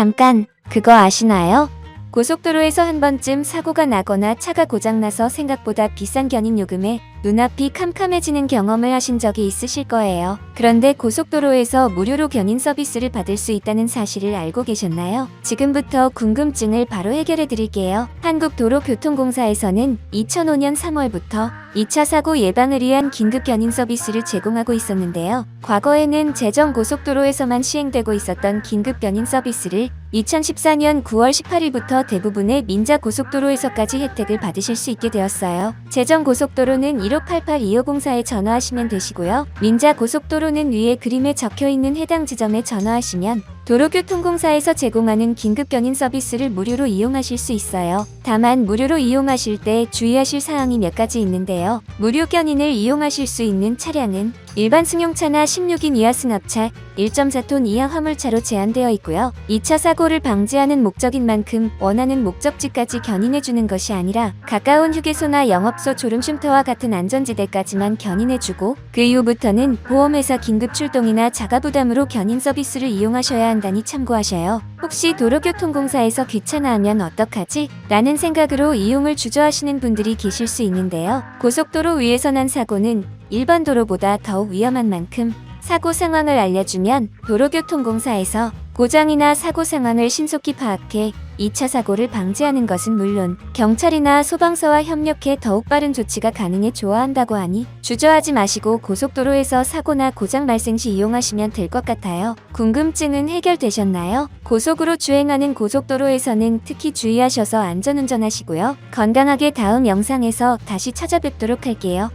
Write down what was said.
잠깐, 그거 아시나요? 고속도로에서 한 번쯤 사고가 나거나 차가 고장나서 생각보다 비싼 견인 요금에 눈앞이 캄캄해지는 경험을 하신 적이 있으실 거예요. 그런데 고속도로에서 무료로 견인 서비스를 받을 수 있다는 사실을 알고 계셨나요? 지금부터 궁금증을 바로 해결해 드릴게요. 한국도로교통공사에서는 2005년 3월부터 2차 사고 예방을 위한 긴급 견인 서비스를 제공하고 있었는데요. 과거에는 제정 고속도로에서만 시행되고 있었던 긴급 견인 서비스를 2014년 9월 18일부터 대부분의 민자 고속도로에서까지 혜택을 받으실 수 있게 되었어요. 제정 고속도로는 1588-2504에 전화하시면 되시고요. 민자 고속도로는 위에 그림에 적혀 있는 해당 지점에 전화하시면 도로교통공사에서 제공하는 긴급 견인 서비스를 무료로 이용하실 수 있어요. 다만 무료로 이용하실 때 주의하실 사항이 몇 가지 있는데요. 무료 견인을 이용하실 수 있는 차량은 일반 승용차나 16인 이하 승합차, 1.4톤 이하 화물차로 제한되어 있고요. 2차 사고를 방지하는 목적인 만큼 원하는 목적지까지 견인해주는 것이 아니라 가까운 휴게소나 영업소 졸음쉼터와 같은 안전지대까지만 견인해주고 그 이후부터는 보험회사 긴급 출동이나 자가 부담으로 견인 서비스를 이용하셔야 한다니 참고하셔요. 혹시 도로교통공사에서 귀찮아하면 어떡하지? 라는 생각으로 이용을 주저하시는 분들이 계실 수 있는데요. 고속도로 위에서 난 사고는 일반 도로보다 더욱 위험한 만큼 사고 상황을 알려주면 도로교통공사에서 고장이나 사고 상황을 신속히 파악해 2차 사고를 방지하는 것은 물론 경찰이나 소방서와 협력해 더욱 빠른 조치가 가능해 좋아한다고 하니 주저하지 마시고 고속도로에서 사고나 고장 발생 시 이용하시면 될 것 같아요. 궁금증은 해결되셨나요? 고속으로 주행하는 고속도로에서는 특히 주의하셔서 안전운전하시고요. 건강하게 다음 영상에서 다시 찾아뵙도록 할게요.